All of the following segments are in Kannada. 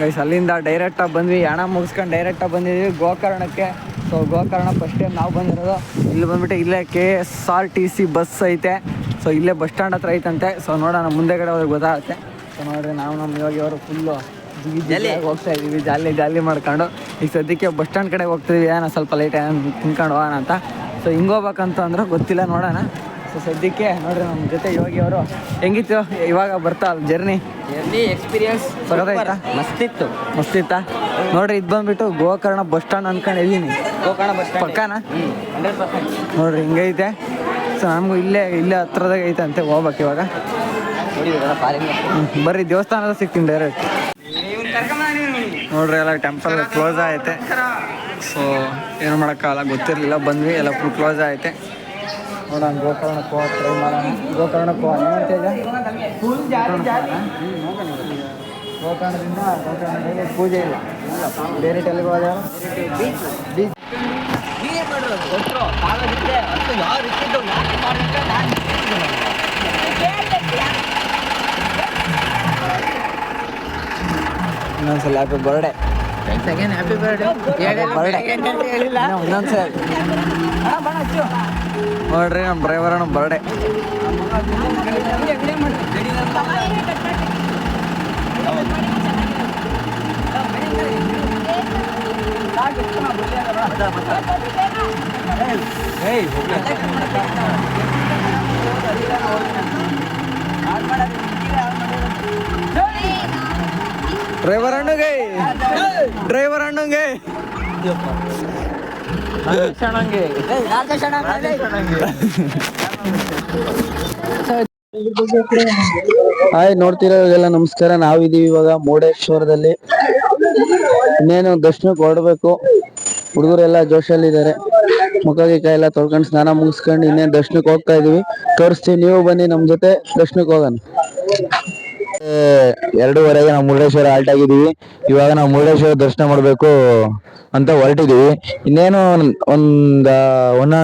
ಗೈಸ್ ಅಲ್ಲಿಂದ ಡೈರೆಕ್ಟಾಗಿ ಬಂದ್ವಿ. ಹಣ ಮುಗಿಸ್ಕೊಂಡು ಡೈರೆಕ್ಟಾಗಿ ಬಂದಿದ್ವಿ. ಗೋಕರ್ಣಕ್ಕೆ. ಸೊ ಗೋಕರ್ಣ ಫಸ್ಟ್ ಟೈಮ್ ನಾವು ಬಂದಿರೋದು. ಇಲ್ಲಿ ಬಂದ್ಬಿಟ್ಟು ಇಲ್ಲೇ K S R T C bus ಐತೆ. ಸೊ ಇಲ್ಲೇ ಬಸ್ ಸ್ಟ್ಯಾಂಡ್ ಹತ್ರ ಐತಂತೆ. ಸೊ ನೋಡೋಣ ಮುಂದೆಗಡೆ ಅವ್ರಿಗೆ ಗೊತ್ತಾಗುತ್ತೆ. ಸೊ ನೋಡ್ರಿ ನಾವು ನಮ್ಮ ಇವಾಗ ಅವರು ಫುಲ್ಲು ಹೋಗ್ತಾ ಇದ್ದೀವಿ ಜಾಲಿ ಜಾಲಿ ಮಾಡ್ಕೊಂಡು. ಈಗ ಸದ್ಯಕ್ಕೆ ಬಸ್ ಸ್ಟ್ಯಾಂಡ್ ಕಡೆ ಹೋಗ್ತಿದ್ವಿ. ಏನೋ ಸ್ವಲ್ಪ ಲೈಟ್ ಏನೋ ತಿನ್ಕೊಂಡು ಹೋಗೋಣ ಅಂತ. ಸೊ ಹಿಂಗೆ ಹೋಗ್ಬೇಕಂತ ಅಂದ್ರೆ ಗೊತ್ತಿಲ್ಲ. ನೋಡೋಣ. ಸೊ ಸದ್ಯಕ್ಕೆ ನೋಡ್ರಿ ನಮ್ಮ ಜೊತೆ ಯೋಗಿ ಅವರು. ಹೆಂಗಿತ್ತು ಇವಾಗ ಬರ್ತಾ ಜರ್ನಿ ಜರ್ನಿ ಎಕ್ಸ್ಪೀರಿಯನ್ಸ್ ಸಖತ್ತಾಯ್ತಾ? ಮಸ್ತಿತ್ತು. ಮಸ್ತಿತ್ತಾ? ನೋಡ್ರಿ ಇದು ಬಂದ್ಬಿಟ್ಟು ಗೋಕರ್ಣ ಬಸ್ ಸ್ಟ್ಯಾಂಡ್ ಅನ್ಕೊಂಡಿದೀನಿ ಗೋಕರ್ಣ ಬಸ್ ಸ್ಟ್ಯಾಂಡ್ ಪಕ್ಕನಾ? ನೋಡ್ರಿ ಹಿಂಗೈತೆ ಸೊ ನಮಗೂ ಇಲ್ಲೇ ಇಲ್ಲೇ ಹತ್ರದಾಗ ಐತೆ ಅಂತ ಹೋಗ್ಬೇಕು ಇವಾಗ. ಬರ್ರಿ ದೇವಸ್ಥಾನದ ಸಿಗ್ತೀನಿ ಡೈರೆಕ್ಟ್ ನೋಡ್ರಿ ಎಲ್ಲ ಟೆಂಪಲ್ ಕ್ಲೋಸ್ ಆಯ್ತೆ. ಸೊ ಏನು ಮಾಡೋಕ್ಕಾಗಲ್ಲ ಗೊತ್ತಿರಲಿಲ್ಲ. ಬಂದ್ವಿ ಎಲ್ಲ ಫುಲ್ ಕ್ಲೋಸ್ ಐತೆ ನೋಡೋಣ ಗೋಕರ್ಣಕ್ಕೆ ಹೋಗಿ ಟ್ರೈ ಮಾಡೋಣ. ಗೋಕರ್ಣಕ್ಕೆ ಹೋಗೋಣ ಏನಂತ ಗೋಕರ್ಣದಿಂದ ಗೋಕರ್ಣದಲ್ಲಿ ಪೂಜೆ ಇಲ್ಲ. ಬೇರೆ ಎಲ್ಲಿಗೆ ಹೋದ ಬೀಚ್ ಇನ್ನೊಂದ್ಸಲ happy birthday happy birthday birthday ಇನ್ನೊಂದ್ಸಲ. ನೋಡ್ರಿ ನಮ್ಮ ಡ್ರೈವರ್ ನಮ್ಮ ಬರ್ಡೇ ಡ್ರೈವರ್ ಅಣ್ಣಗೆ. ಡ್ರೈವರ್ ಅಣ್ಣಂಗೆ. ಅಣ್ಣಂಗೆ ಹಾಯ್ ನೋಡ್ತಿರೋರಿಗೆಲ್ಲ ನಮಸ್ಕಾರ. ನಾವಿದೀವಿ ಇವಾಗ ಮುರುಡೇಶ್ವರದಲ್ಲಿ ಇನ್ನೇನು, ದರ್ಶನಕ್ಕೆ ಹೊರಡ್ಬೇಕು. ಹುಡುಗರೆಲ್ಲ ಜೋಶಲ್ಲಿದ್ದಾರೆ. ಮುಖ ಕೈ ಎಲ್ಲ ತೊಳ್ಕೊಂಡು ಸ್ನಾನ ಮುಗಿಸ್ಕೊಂಡು ಇನ್ನೇನು ದರ್ಶನಕ್ಕೆ ಹೋಗ್ತಾ ಇದೀವಿ. ತೋರಿಸ್ತೀವಿ ನೀವು ಬನ್ನಿ ನಮ್ ಜೊತೆ. ದರ್ಶನಕ್ಕೆ ಹೋಗೋಣ. ಎರಡೂವರೆಗೆ ನಾವು ಮುರುಡೇಶ್ವರ ಆಲ್ಟ್ ಆಗಿದ್ದೀವಿ. ಇವಾಗ ನಾವು ಮುರುಡೇಶ್ವರ ದರ್ಶನ ಮಾಡಬೇಕು ಅಂತ ಹೊರಟಿದೀವಿ ಇನ್ನೇನು ಒಂದು ಒನ್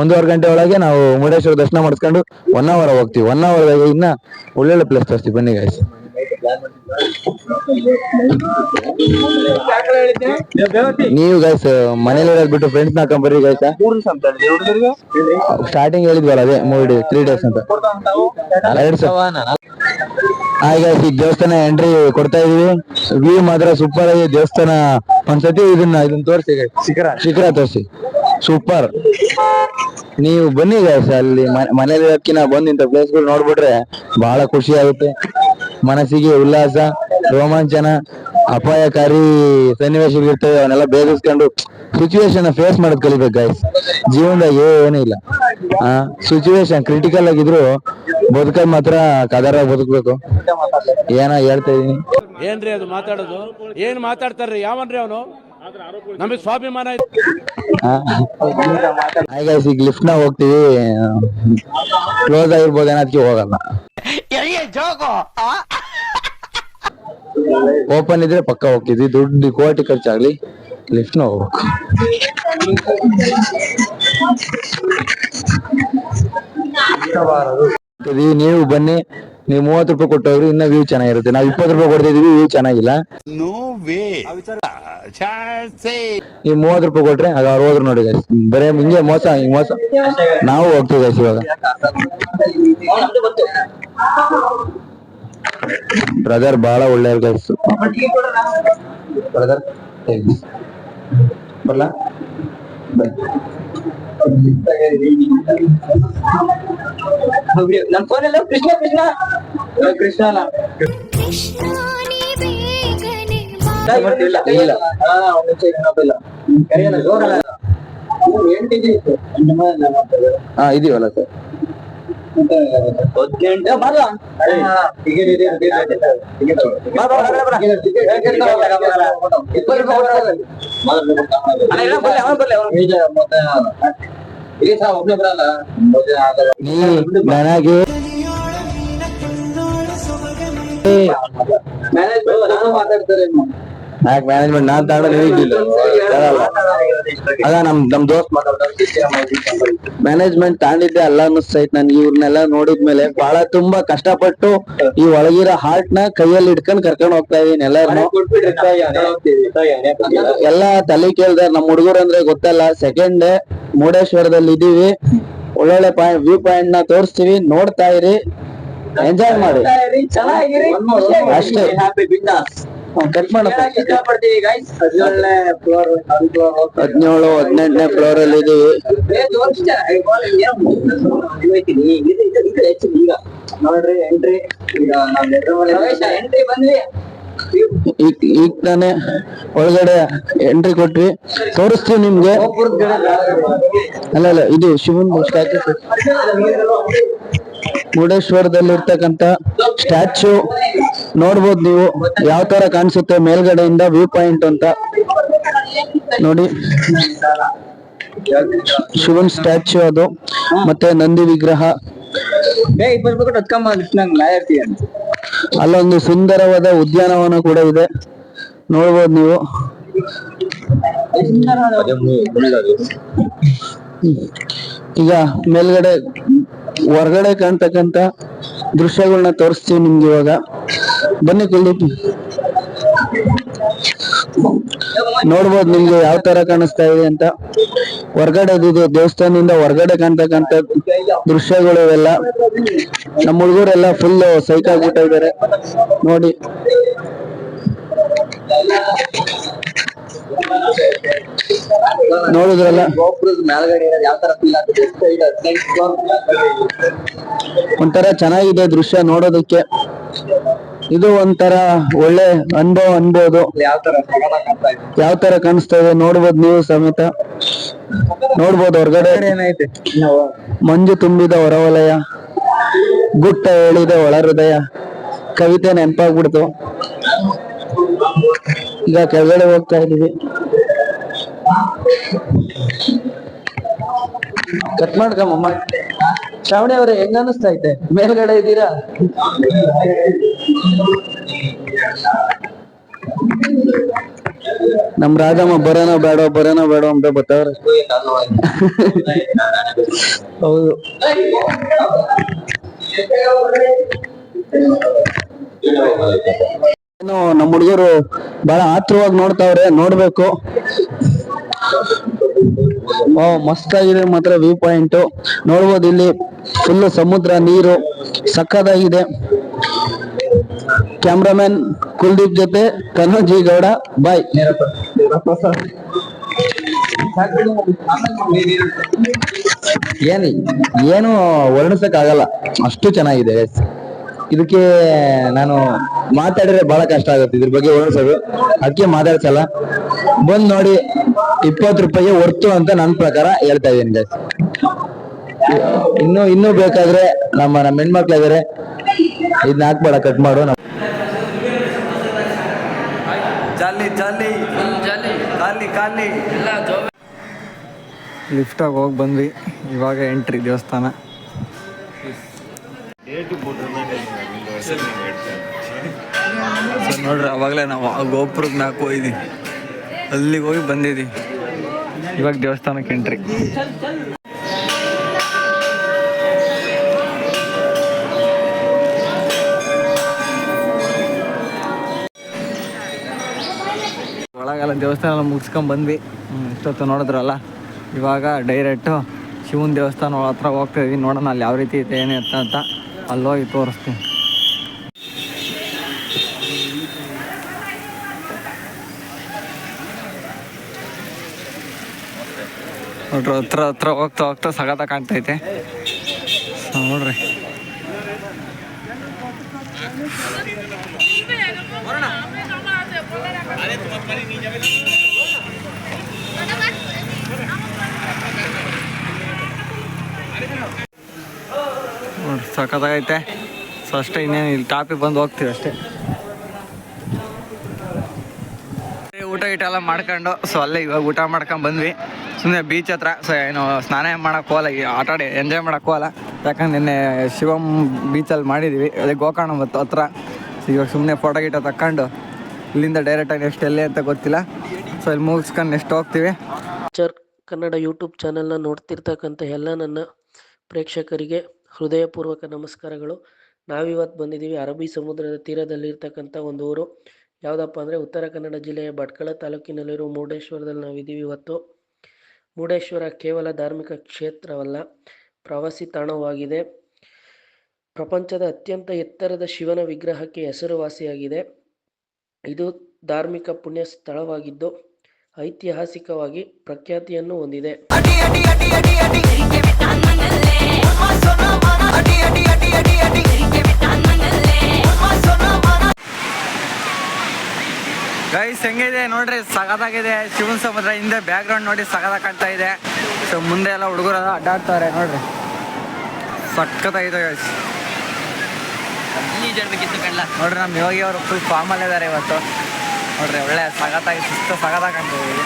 ಒಂದೂವರೆ ಗಂಟೆ ಒಳಗೆ ನಾವು ಮುರುಡೇಶ್ವರ ದರ್ಶನ ಮಾಡಿಸ್ಕೊಂಡು ಒನ್ ಅವರ್ ಹೋಗ್ತೀವಿ. ಒನ್ ಅವರ್ ಇನ್ನ ಒಳ್ಳೊಳ್ಳೆ ಪ್ಲೇಸ್ ತೋರಿಸ್ತೀವಿ. ಬನ್ನಿ ಗಾಯ್ಸ್ ನೀವು ಗೈಸ್ ಮನೇಲಿ ಬಿಟ್ಟು ಫ್ರೆಂಡ್ಸ್ ಬರ್ರಿ ಗೈಸ್ ಸ್ಟಾರ್ಟಿಂಗ್ ಹೇಳಿದ್ವಲ್ಲ ಅದೇ ಮೂರು ಡೇ ತ್ರೀ ಡೇಸ್ ಅಂತ. ಎರಡು ಹಾಯ್ ಈ ದೇವಸ್ಥಾನ ಎಂಟ್ರಿ ಕೊಡ್ತಾ ಇದೀವಿ. ವ್ಯೂ ಮಾತ್ರ ಸೂಪರ್ ಆಗಿ ದೇವಸ್ಥಾನ ಒಂದ್ಸತಿ ಇದನ್ನ ಇದನ್ನ ತೋರಿಸಿ ಶಿಖರ. ಶಿಖರ ತೋರಿಸಿ. ಸೂಪರ್ ನೀವು ಬನ್ನಿ ಗಾಯ್ಸ್ ಅಲ್ಲಿ ಮನೆ- ಮನೇಲಿ ಇರೋದ್ಕಿನ್ನ ಬಂದ್ ಇಂಥ ಪ್ಲೇಸ್ಗಳು ನೋಡ್ಬಿಟ್ರೆ ಬಹಳ ಖುಷಿ ಆಗುತ್ತೆ. ಮನಸ್ಸಿಗೆ ಉಲ್ಲಾಸ. ರೋಮಾಂಚನ ಅಪಾಯಕಾರಿ ಸನ್ನಿವೇಶಗಳಿರ್ತವೆ ಅವನ್ನೆಲ್ಲ ಬೇಧಿಸ್ಕೊಂಡು ಸಿಚುವೇಶನ್ ಫೇಸ್ ಮಾಡೋದ್ ಕಲಿಬೇಕು ಗೈಸ್ ಜೀವನದಾಗ ಏನೂ ಇಲ್ಲ. ಆ ಸಿಚುವೇಶನ್ ಕ್ರಿಟಿಕಲ್ ಆಗಿದ್ರು ಬದುಕದ್ ಮಾತ್ರ ಕದರ ಬದುಕಬೇಕು. ಏನ ಹೇಳ್ತಾ ಇದೀನಿ. ಏನ್ರಿ ಅದು ಮಾತಾಡೋದು? ಏನ್ ಮಾತಾಡ್ತಾರ್ರಿ? ಯಾವನ್ರಿ ಅವನು? ನಮಗೆ ಸ್ವಾಭಿಮಾನ ಹಾಯ್ ಗೈಸ್ ಈಗ ಲಿಫ್ಟ್ನ ಹೋಗ್ತೀವಿ. ಕ್ಲೋಸ್ ಆಗಿರ್ಬೋದು ಅದಕ್ಕೆ ಹೋಗಲ್ಲ. ಓಪನ್ ಇದ್ರೆ ಪಕ್ಕ ಹೋಗ್ತಿದ್ವಿ. ದುಡ್ಡು ಕೋಟಿ ಖರ್ಚಾಗ್ಲಿ ಲಿಫ್ಟ್ನ ಹೋಗ್ಬೇಕು. ನೀವು ಬನ್ನಿ. ನೀವು ಮೂವತ್ತು ರೂಪಾಯಿ ಕೊಟ್ಟೋಗ್ರಿ ಇನ್ನ ವ್ಯೂ ಚೆನ್ನಾಗಿರುತ್ತೆ. ನಾವು ಇಪ್ಪತ್ತು ರೂಪಾಯಿ ಕೊಡ್ತಿದೀವಿ ವ್ಯೂ ಚೆನ್ನಾಗಿಲ್ಲ. ನೀವು ಮೂವತ್ತು ರೂಪಾಯಿ ಕೊಟ್ರೆ ಆಗ ಅವ್ರು ಹೋದ್ರು ನೋಡಿ. ಬರೇ ಹಿಂಗೆ ಮೋಸ ಹಿಂಗ್ ಮೋಸ. ನಾವು ಹೋಗ್ತೀವಿ ಇವಾಗ. ಬ್ರದರ್ ಬಹಳ ಒಳ್ಳೆಯವ್ರು ಗೈಸ್ ಬ್ರದರ್ ಬರ್ಲಾ ಫೋನ್ ಫೋನೆಲ್ಲ ಕೃಷ್ಣ ಕೃಷ್ಣ. ಕೃಷ್ಣ ಅಲ್ಲ ಕೃಷ್ಣಾನಿ ಬೇಗನೆ ಇಲ್ಲ ಇಲ್ಲ ಹಾ ಇದೀವಲ್ಲ ಸರ್ ನೀ ನನಗೆ ಯಾಕೆ ಮ್ಯಾನೇಜ್ಮೆಂಟ್ ನಾನ್ ತಗೊಂಡು ನೀವು ಇದ್ದಿಲ್ಲ ಬರಲ್ಲ. ಅದ ನಮ್ ನಮ್ ದೋಸ್ತ್ ಮ್ಯಾನೇಜ್ಮೆಂಟ್ ತಾಂಡಿದ್ದೆ ಅಲ್ಲ ಅನ್ನಿಸ್ತೈತ್ ನನ್ಗೆ ಇವ್ರನ್ನೆಲ್ಲ ನೋಡಿದ್ಮೇಲೆ ಬಹಳ ತುಂಬಾ ಕಷ್ಟಪಟ್ಟು ಈ ಒಳಗಿರೋ ಹಾರ್ಟ್ನ ಕೈಯಲ್ಲಿ ಇಟ್ಕೊಂಡ್ ಕರ್ಕೊಂಡ್ ಹೋಗ್ತಾ ಇದೀನಿ ಎಲ್ಲಾರು ಎಲ್ಲಾ ತಲೆ ಕೇಳ್ದ ನಮ್ ಹುಡುಗರು ಅಂದ್ರೆ ಗೊತ್ತಲ್ಲ ಸೆಕೆಂಡ್ ಡೇ ಮುರುಡೇಶ್ವರದಲ್ಲಿ ಇದೀವಿ. ಒಳ್ಳೊಳ್ಳೆ ಪಾಯಿಂಟ್ ವ್ಯೂ ಪಾಯಿಂಟ್ನ ತೋರಿಸ್ತೀವಿ ನೋಡ್ತಾ ಇರಿ. ಎಂಜಾಯ್ ಮಾಡಿ. ಅಷ್ಟೇ. ಕಟ್ ಮಾಡಪ್ಪ. ಹದಿನೇಳು ಹದಿನೆಂಟನೇ ಫ್ಲೋರ್ ಅಲ್ಲಿ ಇದೀವಿ. ನೋಡ್ರಿ ಎಂಟ್ರಿ ಎಂಟ್ರಿ ಬಂದ್ವಿ. ಈಗ ಈಗ ತಾನೇ ಒಳಗಡೆ ಎಂಟ್ರಿ ಕೊಟ್ವಿ. ತೋರಿಸ್ತೀವಿ ನಿಮ್ಗೆ. ಅಲ್ಲ ಅಲ್ಲ ಇದು ಶಿವನ್ ಸ್ಟ್ಯಾಚ್ಯೂ ಮುರುಡೇಶ್ವರದಲ್ಲಿ ಇರ್ತಕ್ಕಂತ ಸ್ಟ್ಯಾಚ್ಯೂ ನೋಡ್ಬೋದು ನೀವು ಯಾವ ತರ ಕಾಣಿಸುತ್ತೆ ಮೇಲ್ಗಡೆಯಿಂದ ವ್ಯೂ ಪಾಯಿಂಟ್ ಅಂತ. ನೋಡಿ. ಶಿವನ್ ಸ್ಟ್ಯಾಚು ಅದು. ಮತ್ತೆ ನಂದಿ ವಿಗ್ರಹ. ಅಲ್ಲೊಂದು ಸುಂದರವಾದ ಉದ್ಯಾನವನ ಕೂಡ ಇದೆ. ನೋಡ್ಬೋದು ನೀವು. ಈಗ ಮೇಲ್ಗಡೆ ಹೊರಗಡೆ ಕಾಣ್ತಕ್ಕಂತ ದೃಶ್ಯಗಳನ್ನ ತೋರಿಸ್ತೀವಿ ನಿಮ್ಗೆ ಇವಾಗ. ಬನ್ನಿ ಕುಲ್ದೀಪ್. ನೋಡ್ಬೋದು ನಿಮ್ಗೆ ಯಾವ ತರ ಕಾಣಿಸ್ತಾ ಇದೆ ಅಂತ. ಹೊರಗಡೆ ಇದು ದೇವಸ್ಥಾನದಿಂದ ಹೊರಗಡೆ ಕಾಣ್ತಕ್ಕಂತ ದೃಶ್ಯಗಳು ಇವೆಲ್ಲ. ನಮ್ಮ ಹುಡುಗರೆಲ್ಲ ಫುಲ್ ಸೈಟ್ ಆಗ್ಬಿಟ್ಟ ಇದಾರೆ. ನೋಡಿ. ನೋಡಿದ್ರಲ್ಲ? ಒಂಥರ ಚೆನ್ನಾಗಿದೆ ದೃಶ್ಯ ನೋಡೋದಕ್ಕೆ. ಇದು ಒಂಥರ ಒಳ್ಳೆ ಅನುಭವ ಅನ್ಬೋದು. ಯಾವ ತರ ಕಾಣಿಸ್ತಾ ಇದೆ ನೋಡ್ಬೋದು ನೀವು ಸಮೇತ. ನೋಡ್ಬೋದು ಹೊರಗಡೆ. ಮಂಜು ತುಂಬಿದ ಹೊರವಲಯ ಗುಟ್ಟ ಹೇಳಿದ ಒಳ ಹೃದಯ ಕವಿತೆ ನೆನಪಾಗ್ಬಿಡ್ತು. ಈಗ ಕೆಳಗಡೆ ಹೋಗ್ತಾ ಇದೀವಿ ಕಟ್ ಮಾಡ್ಕಮ್ಮ ಶ್ರಾವಣಿ ಅವರೇ ಹೆಂಗ ಅನಿಸ್ತಾ ಐತೆ? ಮೇಲ್ಗಡೆ ಇದ್ದೀರಾ? ನಮ್ ರಾಜಮ್ಮ ಬರೋಣ ಬೇಡ ಬರೋಣ ಬೇಡ ಅಂತ ಬರ್ತಾವ್ರೆ ಹೌದು. ಏನು ನಮ್ಮ ಹುಡುಗರು ಬಹಳ ಆತ್ರವಾಗಿ ನೋಡ್ತಾವ್ರೆ ನೋಡ್ಬೇಕು. ಮಸ್ತ್ ಆಗಿದೆ ಮಾತ್ರ ವ್ಯೂ ಪಾಯಿಂಟ್ ನೋಡ್ಬೋದು ಇಲ್ಲಿ ಫುಲ್ ಸಮುದ್ರ, ನೀರು ಸಕ್ಕದಾಗಿದೆ ಕ್ಯಾಮ್ರಾಮನ್ ಕುಲ್ದೀಪ್ ಜೊತೆ ಕನೋಜಿ ಗೌಡ ಬಾಯ್ ಏನ್, ಏನು ವರ್ಣಿಸಕ್ ಆಗಲ್ಲ ಅಷ್ಟು ಚೆನ್ನಾಗಿದೆ. ಇದಕ್ಕೆ ನಾನು ಮಾತಾಡಿದ್ರೆ ಬಹಳ ಕಷ್ಟ ಆಗುತ್ತೆ. ಇದ್ರ ಬಗ್ಗೆ ವರ್ಣಿಸೋದು ಅದಕ್ಕೆ ಮಾತಾಡ್ಸಲ್ಲ. ಬಂದ್ ನೋಡಿ ಇಪ್ಪತ್ತು ರೂಪಾಯಿಗೆ ಹೊರ್ತು ಅಂತ ನನ್ನ ಪ್ರಕಾರ ಹೇಳ್ತಾ ಇದ್ದೀನಿ ಗೈಸ್ ಇನ್ನು ಇನ್ನೂ ಬೇಕಾದ್ರೆ ನಮ್ಮ ನಮ್ಮ ಹೆಣ್ಮಕ್ಳಿದಾರೆ ಇದನ್ನ ಹಾಕ್ಬೇಡ ಕಟ್ ಮಾಡು. ನಮ್ಮ ಜಾಲಿ ಜಾಲಿ ಖಾಲಿ ಖಾಲಿ ಲಿಫ್ಟಾಗಿ ಹೋಗಿ ಬಂದ್ವಿ. ಇವಾಗ ಎಂಟ್ರಿ ದೇವಸ್ಥಾನ. ಸೊ ನೋಡ್ರಿ ಅವಾಗಲೇ ನಾವು ಆ ಗೋಪುರಕ್ಕೆ ನಾಲ್ಕು ಹೋಗಿದ್ವಿ ಅಲ್ಲಿಗೆ ಹೋಗಿ ಬಂದಿದ್ವಿ ಇವಾಗ ದೇವಸ್ಥಾನಕ್ಕೆ ಎಂಟ್ರಿ ಒಳಗೆಲ್ಲ ದೇವಸ್ಥಾನ ಎಲ್ಲ ಮುಗಿಸ್ಕೊಂಡ್ ಬಂದ್ವಿ. ಇಷ್ಟೊತ್ತು ನೋಡಿದ್ರಲ್ಲ ಇವಾಗ ಡೈರೆಕ್ಟು ಶಿವನ ದೇವಸ್ಥಾನ ಹತ್ರ ಹೋಗ್ತಾ ಇದೀವಿ. ನೋಡೋಣ ಅಲ್ಲಿ ಯಾವ ರೀತಿ ಇದೆ ಏನೇ ಅಂತ. ಅಂತ ಅಲ್ಲಿ ಹೋಗಿ ತೋರಿಸ್ತೀನಿ ನೋಡ್ರಿ ಹತ್ರ ಹತ್ರ ಹೋಗ್ತಾ ಹೋಗ್ತಾ ಸಗತ ಕಾಣ್ತೈತೆ ಸೊ ನೋಡ್ರಿ ನೋಡ್ರಿ ಸಖತ್ತಾಗೈತೆ. ಸೊ ಅಷ್ಟೇ ಇನ್ನೇನು ಇಲ್ಲಿ ಟಾಪಿಗೆ ಬಂದು ಹೋಗ್ತೀವಿ ಅಷ್ಟೇ. ಊಟ ಗೀಟ ಎಲ್ಲ ಮಾಡ್ಕೊಂಡು ಸೊ ಅಲ್ಲೇ ಇವಾಗ ಊಟ ಮಾಡ್ಕೊಂಡು ಬಂದ್ವಿ. ಸುಮ್ಮನೆ ಬೀಚ್ ಹತ್ರ ಸೊ ಏನು ಸ್ನಾನ ಮಾಡೋಕೆ ಹೋಗಲ್ಲ ಆಟಾಡಿ ಎಂಜಾಯ್ ಮಾಡಕ್ಕೆ ಹೋಗಲ್ಲ. ಯಾಕಂದ್ರೆ ನಿನ್ನೆ ಶಿವಮ್ ಬೀಚಲ್ಲಿ ಮಾಡಿದ್ವಿ, ಅದೇ ಗೋಕರ್ಣ ಮತ್ತು ಹತ್ರ. ಸೊ ಇವಾಗ ಸುಮ್ಮನೆ ಫೋಟೋ ಗೀಟ ತಕ್ಕೊಂಡು, ಇಲ್ಲಿಂದ ಡೈರೆಕ್ಟಾಗಿ ನೆಕ್ಸ್ಟ್ ಎಲ್ಲೇ ಅಂತ ಗೊತ್ತಿಲ್ಲ. ಸೊ ಇಲ್ಲಿ ಮುಗಿಸ್ಕೊಂಡು ನೆಕ್ಸ್ಟ್ ಹೋಗ್ತೀವಿ. ಚರ್ ಕನ್ನಡ ಯೂಟ್ಯೂಬ್ ಚಾನಲ್ನ ನೋಡ್ತಿರ್ತಕ್ಕಂಥ ಎಲ್ಲ ನನ್ನ ಪ್ರೇಕ್ಷಕರಿಗೆ ಹೃದಯಪೂರ್ವಕ ನಮಸ್ಕಾರಗಳು ನಾವಿವತ್ತು ಬಂದಿದ್ದೀವಿ ಅರಬ್ಬಿ ಸಮುದ್ರದ ತೀರದಲ್ಲಿರ್ತಕ್ಕಂಥ ಒಂದು ಊರು ಯಾವುದಪ್ಪ ಅಂದರೆ ಉತ್ತರ ಕನ್ನಡ ಜಿಲ್ಲೆಯ ಭಟ್ಕಳ ತಾಲೂಕಿನಲ್ಲಿರುವ ಮುರುಡೇಶ್ವರದಲ್ಲಿ ನಾವಿದ್ದೀವಿ ಇವತ್ತು ಮುರುಡೇಶ್ವರ ಕೇವಲ ಧಾರ್ಮಿಕ ಕ್ಷೇತ್ರವಲ್ಲ ಪ್ರವಾಸಿ ತಾಣವಾಗಿದೆ ಪ್ರಪಂಚದ ಅತ್ಯಂತ ಎತ್ತರದ ಶಿವನ ವಿಗ್ರಹಕ್ಕೆ ಹೆಸರುವಾಸಿಯಾಗಿದೆ ಇದು ಧಾರ್ಮಿಕ ಪುಣ್ಯ ಸ್ಥಳವಾಗಿದ್ದು ಐತಿಹಾಸಿಕವಾಗಿ ಪ್ರಖ್ಯಾತಿಯನ್ನು ಹೊಂದಿದೆ ಗೈಸ್ ಹೆಂಗಿದೆ? ನೋಡ್ರಿ, ಸಗದಾಗಿದೆ. ಶಿವನ್ ಸಮುದ್ರ ಹಿಂದೆ ಬ್ಯಾಕ್ ಗ್ರೌಂಡ್ ನೋಡಿ ಸಗದ ಕಾಣ್ತಾ ಇದೆ. ಸೊ ಮುಂದೆ ಎಲ್ಲ ಹುಡುಗರು ಅಡ್ಡಾಡ್ತಾರೆ, ನೋಡ್ರಿ. ಸಖತ್ತಾಗಿದೆ ಗೈಸ್ ನೋಡ್ರಿ ನಮ್ಮ ಯೋಗಿ ಅವರು ಫುಲ್ ಫಾರ್ಮಲ್ಲಿ ಇದ್ದಾರೆ ಇವತ್ತು. ನೋಡ್ರಿ, ಒಳ್ಳೆ ಸಗತ್ತಾಗಿ ಸುಸ್ತು ಕಾಣ್ತಿದೆ ಕಾಣ್ತಿದ್ದೀವಿ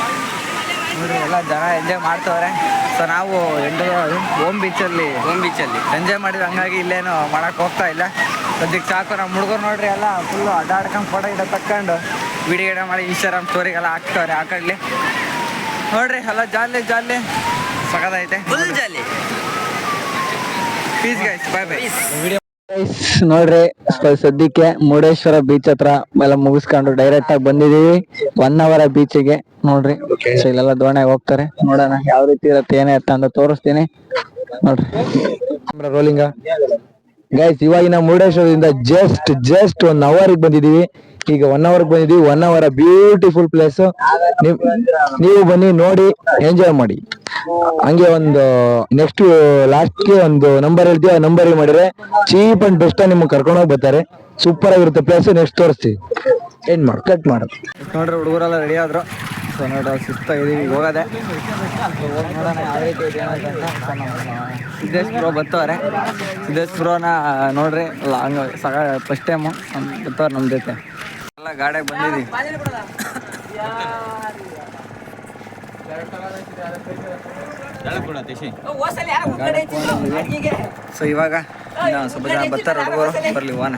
ನೋಡ್ರಿ ಎಲ್ಲ ಜನ ಎಂಜಾಯ್ ಮಾಡ್ತವ್ರೆ. ಸೊ ನಾವು ಎಂಟು ಓಮ್ ಬೀಚಲ್ಲಿ ಓಮ್ ಬೀಚಲ್ಲಿ ಎಂಜಾಯ್ ಮಾಡಿದ್ರೆ ಹಂಗಾಗಿ ಇಲ್ಲೇನು ಮಾಡಕ್ಕೆ ಹೋಗ್ತಾ ಇಲ್ಲ. ಸದ್ಯಕ್ಕೆ ಸಾಕು ನಮ್ಮ ಹುಡುಗರು ನೋಡ್ರಿ ಎಲ್ಲ ಫುಲ್ಲು ಅಡ್ಡಾಡ್ಕೊಂಡು ಫೋಟೋ ಗಿಡ ತಕ್ಕೊಂಡು ವಿಡಿಯೋ ಗಿಡ ಮಾಡಿ ಇನ್ಸ್ಟಾಗ್ರಾಮ್ ಸ್ಟೋರಿಗೆಲ್ಲ ಹಾಕ್ತವ್ರೆ ಆ ಕಡ್ಲಿ. ನೋಡ್ರಿ ಎಲ್ಲ jolly jolly ಸಗದೈತೆ full jolly peace guys bye bye ನೋಡ್ರಿ ಸದ್ಯಕ್ಕೆ ಮುರುಡೇಶ್ವರ ಬೀಚ್ ಹತ್ರ ಎಲ್ಲ ಮುಗಿಸ್ಕೊಂಡು ಡೈರೆಕ್ಟ್ ಆಗಿ ಬಂದಿದೀವಿ ಒನ್ ಅವರ್ ಬೀಚಿಗೆ ನೋಡ್ರಿ. ಸೊ ಇಲ್ಲೆಲ್ಲ ದೋಣಿ ಹೋಗ್ತಾರೆ. ನೋಡೋಣ ಯಾವ ರೀತಿ ಇರತ್ತೆ ಏನೇ ಇರುತ್ತೆ ಅಂತ ತೋರಿಸ್ತೀನಿ. ನೋಡ್ರಿ. ರೋಲಿಂಗ ಗೈಸ್ ಇವಾಗಿನ ಮುರುಡೇಶ್ವರದಿಂದ ಜಸ್ಟ್ ಜಸ್ಟ್ ಒನ್ ಅವರ್ ಬಂದಿದೀವಿ ಈಗ ಒನ್ ಅವರ್ ಬಂದಿದ್ವಿ ಒನ್ ಅವರ್ ಬ್ಯೂಟಿಫುಲ್ ಪ್ಲೇಸ್ ನೀವು ಬನ್ನಿ, ನೋಡಿ ಎಂಜಾಯ್ ಮಾಡಿ. ಹಂಗೆ ಒಂದು ನೆಕ್ಸ್ಟ್ ಲಾಸ್ಟ್ಗೆ ಒಂದು ನಂಬರ್ ಹೇಳ್ತೀವಿ. ಆ ನಂಬರ್ ಮಾಡಿದ್ರೆ ಚೀಪ್ ಅಂಡ್ ಬೆಸ್ಟ್ ನಿಮ್ಗೆ ಕರ್ಕೊಂಡು ಹೋಗಿ ಬರ್ತಾರೆ. ಸೂಪರ್ ಆಗಿರುತ್ತೆ ಪ್ಲೇಸ್ ನೆಕ್ಸ್ಟ್ ತೋರಿಸ್ತೀವಿ. ಏನ್ ಮಾಡು ಕಟ್ ಮಾಡು ನೋಡ್ರಿ, ಹುಡುಗರೆಲ್ಲ ರೆಡಿ ಆದ್ರು. ಸೊ ನೋಡ್ರಿ ಸುಸ್ತಾಗಿದ್ದೀವಿ ಈಗ ಹೋಗೋದೆ. ಸಿದ್ದೇಶ್ ಬ್ರೋ ಬತ್ತವ್ರೆ. ಸಿದ್ದೇಶ್ ಬ್ರೋನ ನೋಡ್ರಿ ಸಗ ಫಸ್ಟ್ ಟೈಮು ಬರ್ತಾರೆ ನಮ್ಮ ಜೊತೆ. ಎಲ್ಲ ಗಾಡಿಯಾಗ ಬಂದಿದ್ದೀವಿ ಸೊ ಇವಾಗ ಇನ್ನ ಸ್ವಲ್ಪ ಜನ ಬರ್ತಾರೆ ಹುಡುಗರು. ಬರ್ಲಿ ವಾನ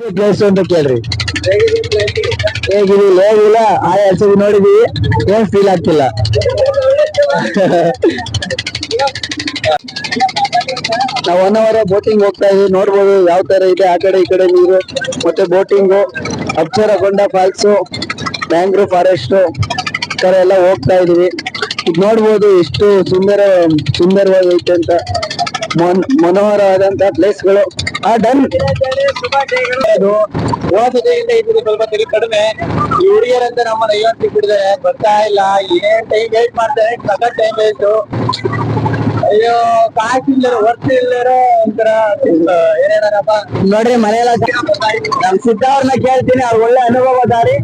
ಪ್ಲೇಸ್ ಅಂತ ಕೇಳ್ರಿ. ಹೇಗಿದಿಲ್ಲ ಹೇಗಿಲ್ಲ ಆ ಎರಡ್ ಸರಿ ನೋಡಿದೀವಿ ಏನ್ ಫೀಲ್ ಆಗ್ತಿಲ್ಲ. ನಾವು ಒನ್ ಬೋಟಿಂಗ್ ಹೋಗ್ತಾ ಇದೀವಿ, ನೋಡ್ಬೋದು ಯಾವ ತರ ಇದೆ, ಆ ಕಡೆ ಈ ಕಡೆ ನೀರು, ಮತ್ತೆ boating Apsarakonda falls mangrove forest ತರ ಎಲ್ಲ ಹೋಗ್ತಾ ಇದೀವಿ. ಇದು ನೋಡ್ಬೋದು ಎಷ್ಟು ಸುಂದರ, ಸುಂದರವಾಗೈತೆ ಅಂತ. ಮನ್ ಪ್ಲೇಸ್ ಪ್ಲೇಸ್ಗಳು ಆ ಡನ್ ಹೋದದಿಂದ ಇದ್ರೆ ಸ್ವಲ್ಪ ತಿಳಿ ಕಡಿಮೆ. ಈ ನಮ್ಮ ನಮ್ಮನ್ನ ಐವತ್ತು ಬಿಟ್ಟಿದ್ದಾರೆ ಬರ್ತಾ ಇಲ್ಲ. ಏನ್ ಟೈಮ್ ವೇಟ್ ಮಾಡ್ತಾರೆ? ಸಖತ್ ಟೈಮ್ ವೇಸ್ಟು ಅಯ್ಯೋ ಕಾಸಿಲ್ಲರ ವರ್ತ್ ಇಲ್ಲರ ಒಂಥರ ಏನೇನಪ್ಪ? ನೋಡ್ರಿ ಮನೆಯಲ್ಲ ನಮ್ ಸಿದ್ಧ ಅವ್ರನ್ನ ಕೇಳ್ತೀನಿ. ಅವ್ರ ಒಳ್ಳೆ ಅನುಭವ ದಾರಿ.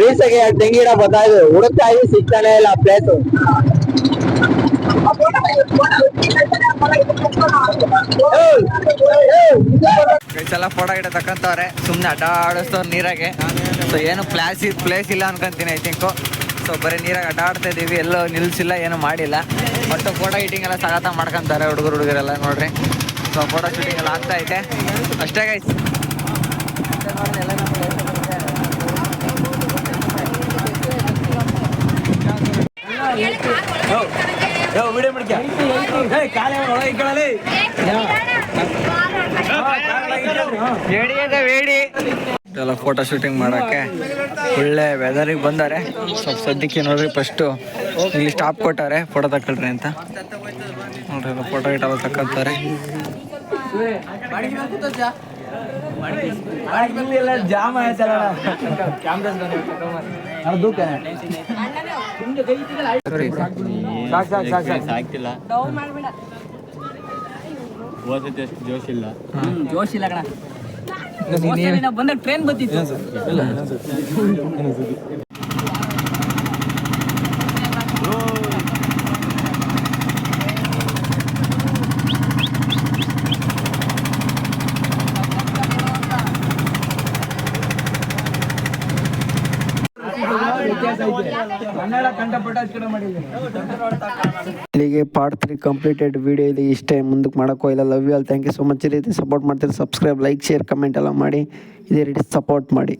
ರೀಸಾಗಿ ತೆಂಗಿಡ ಬರ್ತಾ ಇದೆ ಹುಡುಕ್ತಾ ಇದ್ ಸಿಗ್ತಾನೆ ಇಲ್ಲ ಪ್ಲೇಸ್ ಎಲ್ಲ ಫೋಟೋ ಗಿಡ ತಕ್ಕಂತವ್ರೆ. ಸುಮ್ಮನೆ ಅಡ್ಡಾಡಿಸ್ತವ್ರೆ ನೀರಾಗೆ. ಸೊ ಏನು ಪ್ಲಾಸ್ ಪ್ಲೇಸ್ ಇಲ್ಲ ಅನ್ಕೊಂತೀನಿ ಐ ತಿಂಕು ಸೊ ಬರೀ ನೀರಾಗ ಅಡ್ಡಾಡ್ತಾ ಇದ್ದೀವಿ ಎಲ್ಲೋ ನಿಲ್ಸಿಲ್ಲ, ಏನು ಮಾಡಿಲ್ಲ. ಬಟ್ ಫೋಟೋ ಶೂಟಿಂಗ್ ಎಲ್ಲ ಸಗತ ಮಾಡ್ಕೊಂತಾರೆ ಹುಡುಗರು, ಹುಡುಗರೆಲ್ಲ ನೋಡ್ರಿ. ಸೊ ಫೋಟೋ ಶೂಟಿಂಗ್ ಎಲ್ಲ ಆಗ್ತಾ ಐತೆ. ಅಷ್ಟೇ ಗೈಸ್ ಎಲ್ಲ ಫೋಟೋ ಶೂಟಿಂಗ್ ಮಾಡಕ್ಕೆ ಒಳ್ಳೆ ವೆದರಿಗೆ ಬಂದಾರೆ. ಸ್ವಲ್ಪ ಸದ್ಯಕ್ಕೆ ನೋಡ್ರಿ ಫಸ್ಟು ಇಲ್ಲಿ ಸ್ಟಾಪ್ ಕೊಟ್ಟಾರೆ ಫೋಟೋ ತಕೊಳ್ರಿ ಅಂತ. ನೋಡ್ರಿ ಫೋಟೋ ಗಿಟ ಎಲ್ಲ ಸಾಕು ಸಾಕು ಜೋಶ್ ಇಲ್ಲ ಕಣ. ಜೋಶ್ ಟ್ರೈನ್ ಬತ್ತಿತ್ತು ಜೋಶ್ ಇಲ್ಲ ಕಣ ಕಂಠಪಟ್ಟ ಟ್ರೈನ್ ಮಾಡಿದ್ದೀನಿ ಇಲ್ಲಿಗೆ ಪಾರ್ಟ್ ತ್ರೀ ಕಂಪ್ಲೀಟೆಡ್ ವಿಡಿಯೋ ಇಲ್ಲಿ ಇಷ್ಟೇ ಮುಂದಕ್ಕೆ ಮಾಡೋಕ್ಕೋ ಇಲ್ಲ. Love you all thank you so much ಈ ರೀತಿ ಸಪೋರ್ಟ್ ಮಾಡ್ತೀರಿ ಸಬ್ಸ್ಕ್ರೈಬ್ ಲೈಕ್ ಶೇರ್ ಕಮೆಂಟ್ ಎಲ್ಲ ಮಾಡಿ. ಇದೇ ರೀತಿ ಸಪೋರ್ಟ್ ಮಾಡಿ.